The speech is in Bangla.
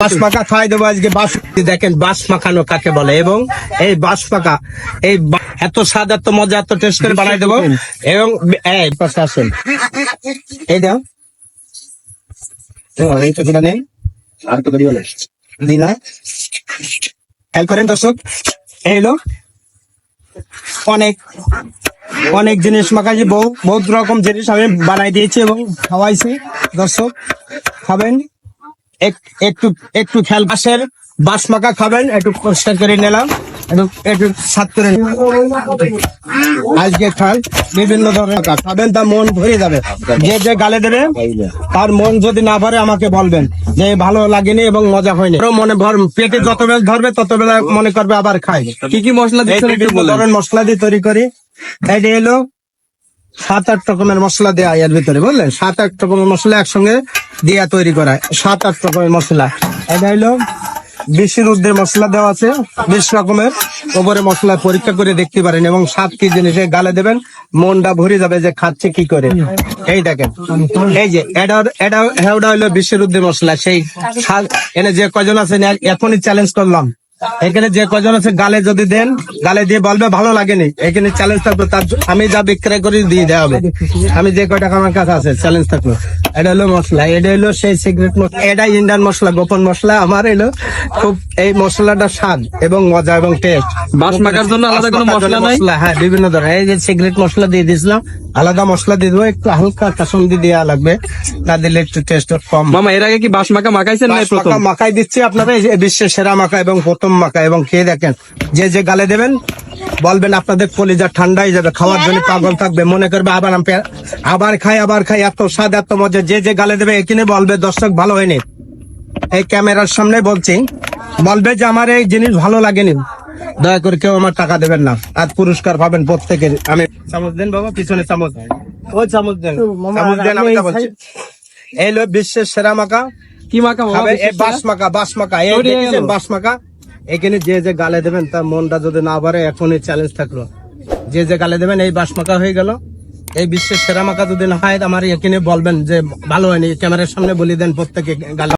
বাঁশ পাকা খাই দেবো আজকে। বাঁশ দেখেন বাঁশ মাখানো কাকে বলে? এবং এই বাঁশ পাকা এই এত স্বাদ এত মজা এত টেস্ট করে বানাই দেবো। এবং এই পাশে আসুন। এই দাও। এই তো নেই। আর তো করি বলে দিনা খেয়াল করেন দর্শক এই হলো অনেক অনেক জিনিস মাখাইছি। বহু বহুত রকম জিনিস আমি বানাই দিয়েছি এবং খাওয়াইছি। দর্শক খাবেন। একটু একটু খেয়াল বাসের বাস মাখা খাবেন একটু পরিষ্কার করে নিলাম একটু একটু সাত করে আজকে খান বিভিন্ন ধরনের খাবেন তার মন ভরে যাবে। যে যে গালে দেবে তার মন যদি না ভরে আমাকে বলবেন যে ভালো লাগেনি এবং মজা হয়নি। মনে ভর পেটে যত বেলা ধরবে তত বেলা মনে করবে আবার খাই। কি কি মশলা দিয়ে মশলা দিয়ে তৈরি করি। এটা এলো সাত, আট রকমের মশলা দেয়া এর ভিতরে, বুঝলেন? সাত, আট রকমের মশলা একসঙ্গে দিয়া তৈরি করা। সাত, আট রকমের মশলা। এটা হলো বিশের উদ্দের মশলা দেওয়া আছে, বিশ রকমের। ওপরে মশলা পরীক্ষা করে দেখতে পারেন এবং সাত কি জিনিসে গালে দেবেন, মনটা ভরে যাবে যে খাচ্ছে কি করে। এই দেখেন, এই যে, এটা এটা হলো বিশ্বের উদ্দের মশলা, সেই এনে যে কজন আছেন, এখনই চ্যালেঞ্জ করলাম। এখানে যে কজন আছে গালে যদি দেন গালে দিয়ে বলবে ভালো লাগেনি। এখানে চ্যালেঞ্জ থাকবে তার আমি যা বিক্রয় করি দিয়ে দেওয়া হবে। আমি যে কয় টাকা আমার কাছে আছে চ্যালেঞ্জ থাকল। এটা হলো মশলা এটা হলো সেই সিক্রেট মশলা। এটা ইন্ডিয়ান মশলা গোপন মশলা। আমার এলো খুব এই মশলাটা স্বাদ এবং মজা এবং টেস্ট বাঁশ মাখার জন্য আলাদা কোনো মশলা নাই? হ্যাঁ বিভিন্ন ধরনের। এই যে সিগারেট মশলা দিয়ে দিয়েছিলাম আলাদা মশলা দিয়ে দেবো একটু হালকা কাসন্দি দেওয়া লাগবে। না দিলে একটু টেস্ট কম। মামা এর আগে কি বাস মাখা মাখাইছেন না প্রথম? মাখা মাখাই দিচ্ছি আপনারা এই বিশ্বের সেরা মাখা এবং প্রথম মাখা। এবং খেয়ে দেখেন যে যে গালে দেবেন বলবেন আপনাদের কলিজা ঠান্ডাই যাবে খাওয়ার জন্য পাগল থাকবে মনে করবে আবার আমি আবার খাই আবার খাই এত স্বাদ এত মজা যে যে গালে দেবে এখানে বলবে দর্শক ভালো হয়নি। এই ক্যামেরার সামনে বলছি বলবে যে আমার এই জিনিস ভালো লাগেনি। দয়া করে কেউ আমার টাকা দেবেন না। আর পুরস্কার পাবেন প্রত্যেকের। আমি চামচ দেন বাবা পিছনে চামচ। ওই চামচ দেন। চামচ দেন আমি বলছি। এই হলো বিশ্বের সেরা মাখা। কি মামা খাবে? এই বাস মাকা বাস মাখা এই দেখেছেন বাস মাখা এখানে যে যে গালে দেবেন তার মনটা যদি না ভরে এখনই চ্যালেঞ্জ থাকল। যে যে গালে দেবেন এই বাস মাকা হয়ে গেল। এই বিশ্বের সেরা মাখা যদি না হয় আমার এখানে বলবেন যে ভালো হয়নি। ক্যামেরার সামনে বলি দেন প্রত্যেকে গালে।